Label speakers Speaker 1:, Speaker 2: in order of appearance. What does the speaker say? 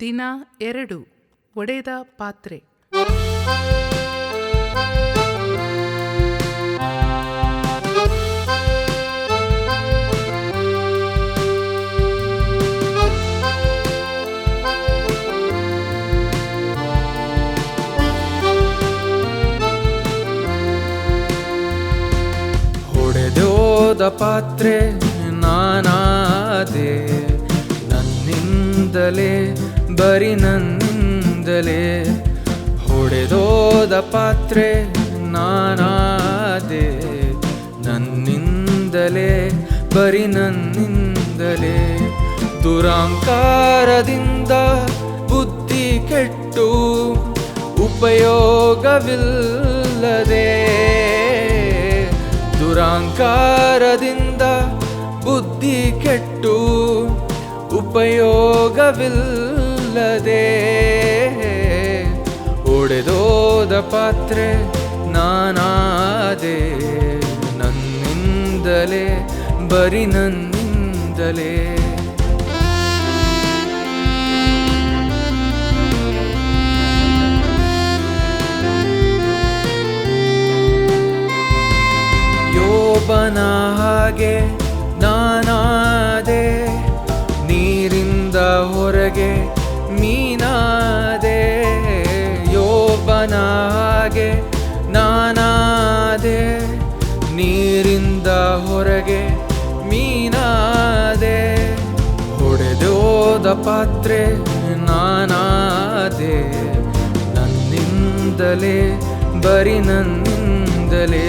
Speaker 1: ದಿನ ಎರಡು ಒಡೆದ ಪಾತ್ರೆ.
Speaker 2: ಹೊಡೆದೋದ ಪಾತ್ರೆ ನಾನಾದೆ. ನನ್ನಿಂದಲೇ ಬರಿ ನನ್ನಿಂದಲೇ. ಹೊಡೆದೋದ ಪಾತ್ರೆ ನಾನಾದೆ, ನನ್ನಿಂದಲೇ, ಬರಿ ನನ್ನಿಂದಲೇ. ದುರಾಂಕಾರದಿಂದ ಬುದ್ಧಿ ಕೆಟ್ಟು, ಉಪಯೋಗವಿಲ್ಲದೆ. ದುರಾಂಕಾರದಿಂದ ಬುದ್ಧಿ ಕೆಟ್ಟು ಉಪಯೋಗವಿಲ್ಲದೆ ಒಡೆದೋದ ಪಾತ್ರೆ ನಾನಾದೆ ನನ್ನಿಂದಲೇ ಬರಿ ನನ್ನಿಂದಲೇ. ಯೋಬನ ಹಾಗೆ ಹೊರಗೆ ಮೀನಾದೆ ಯೋಬನ ಹಾಗೆ ನಾನಾದೆ ನೀರಿಂದ ಹೊರಗೆ ಮೀನಾದೆ ಹೊಡೆದೋದ ಪಾತ್ರೆ ನಾನಾದೆ ನನ್ನಿಂದಲೇ ಬರಿ ನನ್ನಿಂದಲೇ.